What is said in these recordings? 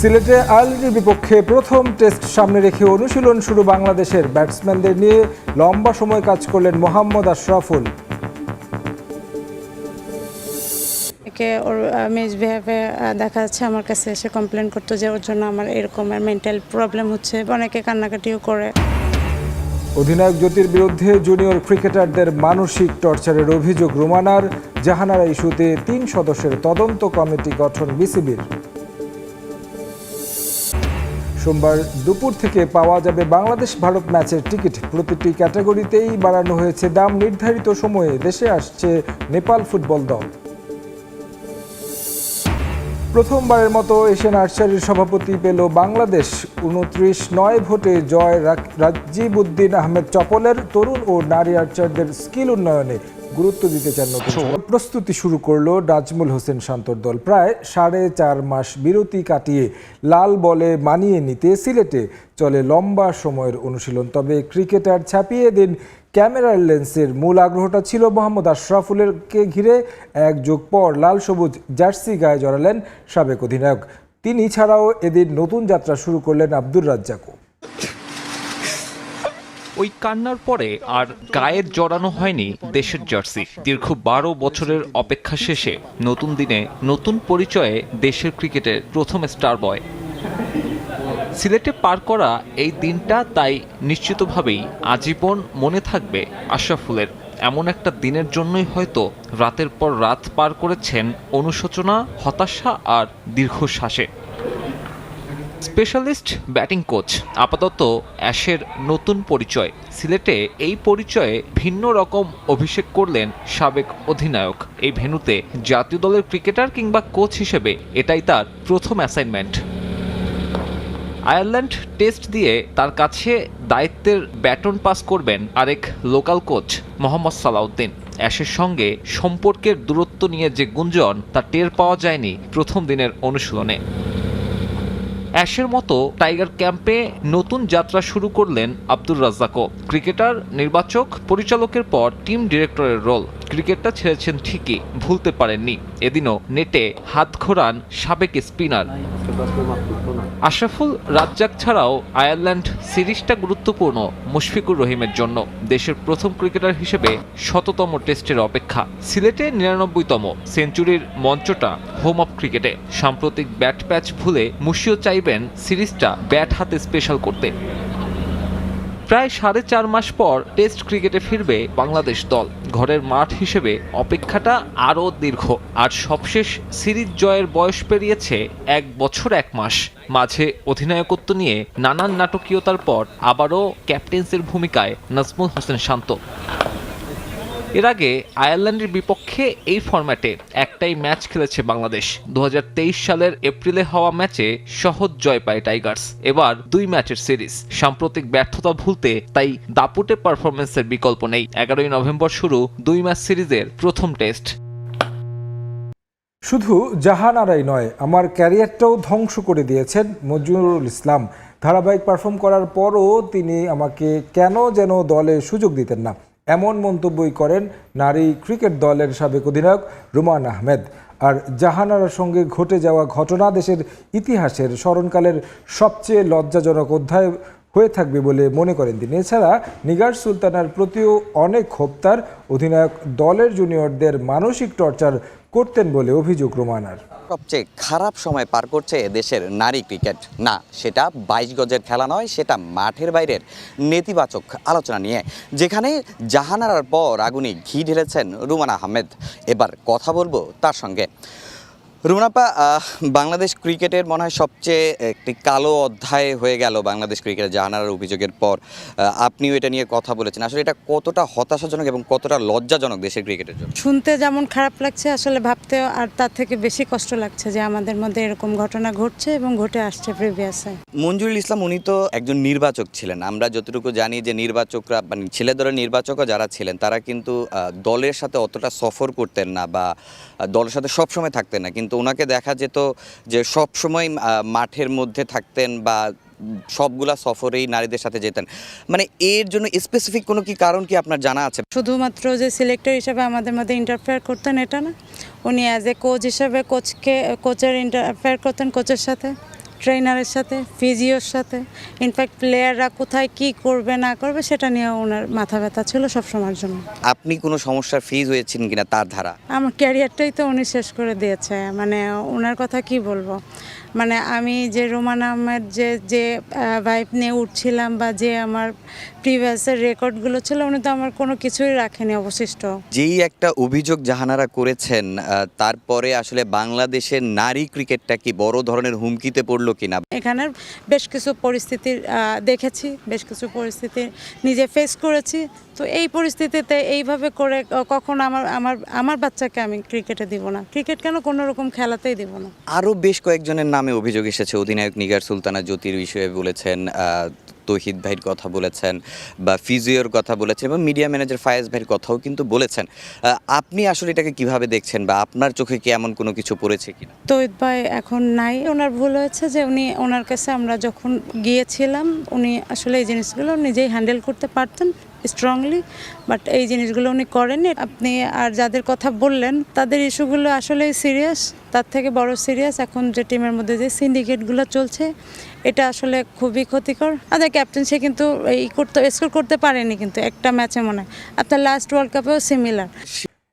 সিলেটে আয়ারল্যান্ডের বিপক্ষে প্রথম টেস্ট সামনে রেখে অনুশীলন শুরু বাংলাদেশের ব্যাটসম্যানদের নিয়ে লম্বা সময় কাজ করলেন মোহাম্মদ আশরাফুল। একে ওর মেজ মিসবিহেভে দেখা যাচ্ছে আমার কাছে এসে কমপ্লেন করতো যে ওর জন্য আমার এরকম মেন্টাল প্রবলেম হচ্ছে। অনেকে কান্নাকাটিও করে। অধিনায়ক জ্যোতির বিরুদ্ধে জুনিয়র ক্রিকেটারদের মানসিক টর্চারের অভিযোগ রোমানার। জাহানারা ইস্যুতে তিন সদস্যের তদন্ত কমিটি গঠন বিসিবির। সোমবার দুপুর থেকে পাওয়া যাবে বাংলাদেশ ভারত ম্যাচের টিকিট। প্রতিটি ক্যাটাগরিতেই বাড়ানো হয়েছে দাম নির্ধারিত সময়ে। দেশে আসছে নেপাল ফুটবল দল। প্রথমবারের মতো এশিয়ান আর্চারির সভাপতি পেল বাংলাদেশ। উনত্রিশ নয় ভোটে জয় রাজীব উদ্দিন আহমেদ চপলের তরুণ ও নারী আর্চারদের স্কিল উন্নয়নে গুরুত্ব দিতে চান নতুন প্রস্তুতি শুরু করল নাজমুল হোসেন শান্তর দল। প্রায় সাড়ে চার মাস বিরতি কাটিয়ে লাল বলে মানিয়ে নিতে সিলেটে চলে লম্বা সময়ের অনুশীলন। তবে ক্রিকেটার ছাপিয়ে দিন ক্যামেরার লেন্সের মূল আগ্রহটা ছিল মোহাম্মদ আশরাফুলেরকে ঘিরে। এক যুগ পর লাল সবুজ জার্সি গায়ে জড়ালেন সাবেক অধিনায়ক। তিনি ছাড়াও এদিন নতুন যাত্রা শুরু করলেন আব্দুর রাজ্জাকও। ওই কান্নার পরে আর গায়ের জড়ানো হয়নি দেশের জার্সি। দীর্ঘ বারো বছরের অপেক্ষা শেষে নতুন দিনে নতুন পরিচয়ে দেশের ক্রিকেটের প্রথম স্টার বয়। সিলেটে পার করা এই দিনটা তাই নিশ্চিতভাবেই আজীবন মনে থাকবে আশরাফুলের। এমন একটা দিনের জন্যই হয়তো রাতের পর রাত পার করেছেন অনুশোচনা, হতাশা আর দীর্ঘশ্বাসে। স্পেশালিস্ট, ব্যাটিং কোচ, আপাতত অ্যাশের নতুন পরিচয়। সিলেটে এই পরিচয়ে ভিন্ন রকম অভিষেক করলেন সাবেক অধিনায়ক। এই ভেন্যুতে জাতীয় দলের ক্রিকেটার কিংবা কোচ হিসেবে এটাই তার প্রথম অ্যাসাইনমেন্ট। আয়ারল্যান্ড টেস্ট দিয়ে তার কাছে দায়িত্বের ব্যাটন পাস করবেন আরেক লোকাল কোচ মোহাম্মদ সালাউদ্দিন। অ্যাশের সঙ্গে সম্পর্কের দূরত্ব নিয়ে যে গুঞ্জন, তা টের পাওয়া যায়নি প্রথম দিনের অনুশীলনে। অ্যাশের মতো টাইগার ক্যাম্পে নতুন যাত্রা শুরু করলেন আব্দুর রাজ্জাকও। ক্রিকেটার, নির্বাচক, পরিচালকের পর টিম ডিরেক্টরের রোল। ক্রিকেটটা ছেড়েছেন ঠিকই, ভুলতে পারেননি। এদিনও নেটে হাত ঘোরান সাবেক স্পিনার। আশরাফুল রাজ্জাক ছাড়াও আয়ারল্যান্ড সিরিজটা গুরুত্বপূর্ণ মুশফিকুর রহিমের জন্য। দেশের প্রথম ক্রিকেটার হিসেবে শততম টেস্টের অপেক্ষা। সিলেটে নিরানব্বইতম সেঞ্চুরির মঞ্চটা হোম অফ ক্রিকেটে। সাম্প্রতিক ব্যাট প্যাচ ভুলে মুশিও চাইবেন সিরিজটা ব্যাট হাতে স্পেশাল করতে। প্রায় সাড়ে চার মাস পর টেস্ট ক্রিকেটে ফিরবে বাংলাদেশ দল। ঘরের মাঠ হিসেবে অপেক্ষাটা আরও দীর্ঘ। আর সবশেষ সিরিজ জয়ের বয়স পেরিয়েছে এক বছর এক মাস। মাঝে অধিনায়কত্ব নিয়ে নানান নাটকীয়তার পর আবারও ক্যাপ্টেন্সের ভূমিকায় নাজমুল হোসেন শান্ত। এর আগে আয়ারল্যান্ডের বিপক্ষে এই ফরম্যাটে একটাই ম্যাচ খেলেছে বাংলাদেশ। দু হাজার তেইশ সালের এপ্রিলে হওয়া ম্যাচে সহজ জয় পায় টাইগার্স। এবার দুই ম্যাচের সিরিজ। সাম্প্রতিক ব্যর্থতা ভুলতে তাই দাপুটে পারফরমেন্সের বিকল্প নেই। এগারোই নভেম্বর শুরু দুই ম্যাচ সিরিজের প্রথম টেস্ট। শুধু জাহানারাই নয়, আমার ক্যারিয়ারটাও ধ্বংস করে দিয়েছেন মজরুল ইসলাম। ধারাবাহিক পারফর্ম করার পরও তিনি আমাকে কেন যেন দলে সুযোগ দিতেন না। এমন মন্তব্যই করেন নারী ক্রিকেট দলের সাবেক অধিনায়ক রুমান আহমেদ। আর জাহানারার সঙ্গে ঘটে যাওয়া ঘটনা দেশের ইতিহাসের স্মরণকালের সবচেয়ে লজ্জাজনক অধ্যায় হয়ে থাকবে বলে মনে করেন তিনি। এছাড়া নিগার সুলতানার প্রতিও অনেক ক্ষোভ অধিনায়ক দলের জুনিয়রদের মানসিক টর্চার করতেন বলে অভিযোগ রোমানার। সবচেয়ে খারাপ সময় পার করছে দেশের নারী ক্রিকেট। না, সেটা বাইশ গজের খেলা নয়, সেটা মাঠের বাইরের নেতিবাচক আলোচনা নিয়ে। যেখানে জাহানারার পর আগুনে ঘি ঢেলেছেন রুমানা আহমেদ। এবার কথা বলব তার সঙ্গে। রুমানাপা আহ, বাংলাদেশ ক্রিকেটের মনে হয় সবচেয়ে একটি কালো অধ্যায় হয়ে গেল বাংলাদেশ ক্রিকেটের জাহানারার অভিযোগের পর। আপনিও এটা নিয়ে কথা বলেছেন। আসলে এটা কতটা হতাশাজনক এবং কতটা লজ্জাজনক দেশের ক্রিকেটের জন্য? শুনতে যেমন খারাপ লাগছে আসলে ভাবতেও আর তার থেকে বেশি কষ্ট লাগছে যে আমাদের মধ্যে এরকম ঘটনা ঘটছে এবং ঘটে আসছে প্রিভিয়াসে মঞ্জুরুল ইসলাম উনি তো একজন নির্বাচক ছিলেন। আমরা যতটুকু জানি যে নির্বাচকরা মানে ছেলে দলের নির্বাচকও যারা ছিলেন তারা কিন্তু দলের সাথে অতটা সফর করতেন না বা দলের সাথে সবসময় থাকতেন না। কিন্তু ওনাকে দেখা যেত যে সব সময় মাঠের মধ্যে থাকতেন বা সবগুলা সফরেই নারীদের সাথে যেতেন। মানে এর জন্য স্পেসিফিক কোনো কি কারণ কি আপনার জানা আছে? শুধুমাত্র যে সিলেক্টর হিসেবে আমাদের মধ্যে ইন্টারফেয়ার করতেন এটা না। উনি অ্যাজ এ কোচ হিসেবে কোচকে কোচের ইন্টারফেয়ার করতেন কোচের সাথে। ট্রেনারের সাথে ফিজিওর সাথে। ইনফ্যাক্ট প্লেয়াররা কোথায় কি করবে না করবে সেটা নিয়ে ওনার মাথা ব্যথা ছিল সব সময়ের জন্য। আপনি কোনো সমস্যার ফেজ হয়েছেন কিনা তার ধারা? আমার ক্যারিয়ারটাই তো উনি শেষ করে দিয়েছে। মানে ওনার কথা কি বলব? মানে আমি যে রোমান আহমেদ যে যে ভাইব নিয়ে উঠছিলাম বা যে আমার প্রিভিয়াসের রেকর্ডগুলো ছিল উনি তো আমার কোনো কিছুই রাখেনি অবশিষ্ট। যেই একটা অভিযোগ জাহানারা করেছেন তারপরে আসলে বাংলাদেশের নারী ক্রিকেটটা কি বড় ধরনের হুমকিতে পড়ল কিনা? এখানে বেশ কিছু পরিস্থিতি দেখেছি বেশ কিছু পরিস্থিতি নিজে ফেস করেছি। তো এই পরিস্থিতিতে এইভাবে করে কখন আমার আমার আমার বাচ্চাকে আমি ক্রিকেটে দিব না। ক্রিকেট কেন কোনো রকম খেলাতেই দিব না। আরও বেশ কয়েকজনের নামে অভিযোগ এসেছে। অধিনায়ক নিগার সুলতানা জ্যোতির বিষয়ে বলেছেন তৌহিদ ভাইয়ের কথা বলেছেন বা ফিজিওর কথা বলেছেন এবং মিডিয়া ম্যানেজার ফায়েজ ভাইয়ের কথাও কিন্তু বলেছেন। আপনি আসলে এটাকে কীভাবে দেখছেন বা আপনার চোখে কি এমন কোনো কিছু পড়েছে কিনা? তৌহিদ ভাই এখন নাই। ওনার ভুল হয়েছে যে উনি ওনার কাছে আমরা যখন গিয়েছিলাম, উনি আসলে এই জিনিসগুলো নিজেই হ্যান্ডেল করতে পারতেন। স্ট্রংলি বাট এই জিনিসগুলো উনি করেননি। আপনি আর যাদের কথা বললেন, তাদের ইস্যুগুলো আসলেই সিরিয়াস তার থেকে বড় সিরিয়াস এখন যে টিমের মধ্যে যে সিন্ডিকেটগুলো চলছে, এটা আসলে খুবই ক্ষতিকর। আমাদের ক্যাপ্টেন সে কিন্তু এই করতে স্কোর করতে পারেনি কিন্তু, একটা ম্যাচে মনে হয়। আপনার লাস্ট ওয়ার্ল্ড কাপেও সিমিলার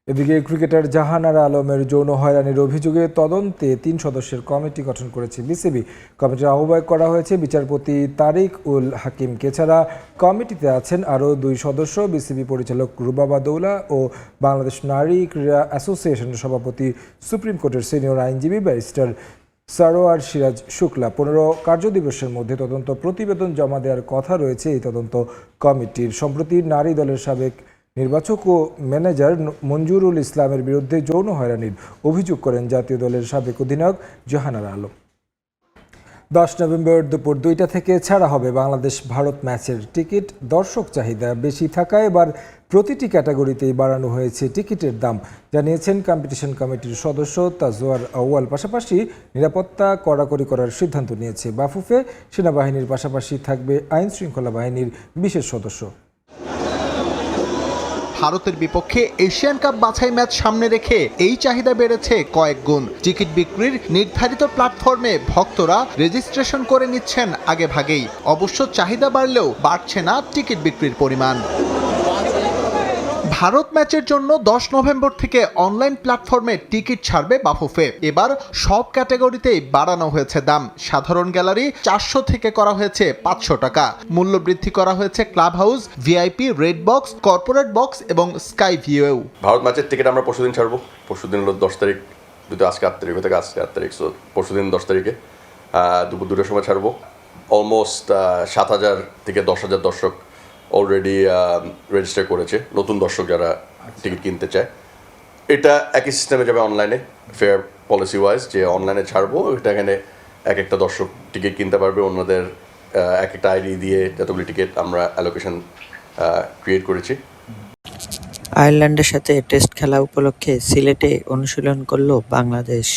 এদিকে ক্রিকেটার জাহানারা আলমের যৌন হয়রানির অভিযোগে তদন্তে তিন সদস্যের কমিটি গঠন করেছে বিসিবি। কমিটির আহ্বায়ক করা হয়েছে বিচারপতি তারিক উল হাকিমকে ছাড়া কমিটিতে আছেন আরও দুই সদস্য, বিসিবি পরিচালক রুবাবা দৌলা ও বাংলাদেশ নারী ক্রীড়া অ্যাসোসিয়েশনের সভাপতি, সুপ্রিম কোর্টের সিনিয়র আইনজীবী ব্যারিস্টার সারোয়ার সিরাজ শুক্লা। পনেরো কার্যদিবসের মধ্যে তদন্ত প্রতিবেদন জমা দেওয়ার কথা রয়েছে এই তদন্ত কমিটির। সম্প্রতি নারী দলের সাবেক নির্বাচক ও ম্যানেজার মঞ্জুরুল ইসলামের বিরুদ্ধে যৌন হয়রানির অভিযোগ করেন জাতীয় দলের সাবেক অধিনায়ক জাহানারা আলম। দশ নভেম্বর দুপুর দুইটা থেকে ছাড়া হবে বাংলাদেশ ভারত ম্যাচের টিকিট। দর্শক চাহিদা বেশি থাকায় এবার প্রতিটি ক্যাটাগরিতেই বাড়ানো হয়েছে টিকিটের দাম, জানিয়েছেন কম্পিটিশন কমিটির সদস্য তাজওয়ার আউয়াল। পাশাপাশি নিরাপত্তা কড়াকড়ি করার সিদ্ধান্ত নিয়েছে বাফুফে। সেনাবাহিনীর পাশাপাশি থাকবে আইন শৃঙ্খলা বাহিনীর বিশেষ সদস্য। ভারতের বিপক্ষে এশিয়ান কাপ বাছাই ম্যাচ সামনে রেখে এই চাহিদা বেড়েছে কয়েক গুণ। টিকিট বিক্রির নির্ধারিত প্ল্যাটফর্মে ভক্তরা রেজিস্ট্রেশন করে নিচ্ছেন আগে ভাগেই অবশ্য চাহিদা বাড়লেও বাড়ছে না টিকিট বিক্রির পরিমাণ। ভারত ম্যাচের জন্য দশ নভেম্বর থেকে অনলাইন প্ল্যাটফর্মে টিকিট ছাড়বে বাফুফে। এবার সব ক্যাটাগরিতেই বাড়ানো হয়েছে দাম। সাধারণ গ্যালারি চারশো থেকে করা হয়েছে পাঁচশো টাকা। মূল্য বৃদ্ধি করা হয়েছে club house VIP, red box, corporate box এবং স্কাই ভিউয়েও ভারত ম্যাচের টিকিট আমরা পরশুদিন ছাড়বো। পরশুদিন হলো দশ তারিখ, দুটো আজকে আট তারিখ থেকে আজকে আট তারিখ পরশুদিন দশ তারিখে। দুপুর দুটোর সময় ছাড়বো। অলমোস্ট সাত হাজার থেকে দশ হাজার দর্শক অলরেডি রেজিস্টার করেছে নতুন দর্শক যারা টিকিট কিনতে চায়। এটা একই সিস্টেমে যাবে অনলাইনে ফেয়ার পলিসি ওয়াইজ যে অনলাইনে ছাড়বো এটা এখানে এক একটা দর্শক টিকিট কিনতে পারবে অন্যদের এক একটা আইডি দিয়ে যতগুলি টিকিট আমরা অ্যালোকেশন ক্রিয়েট করেছি। আয়ারল্যান্ডের সাথে টেস্ট খেলা উপলক্ষে সিলেটে অনুশীলন করল বাংলাদেশ।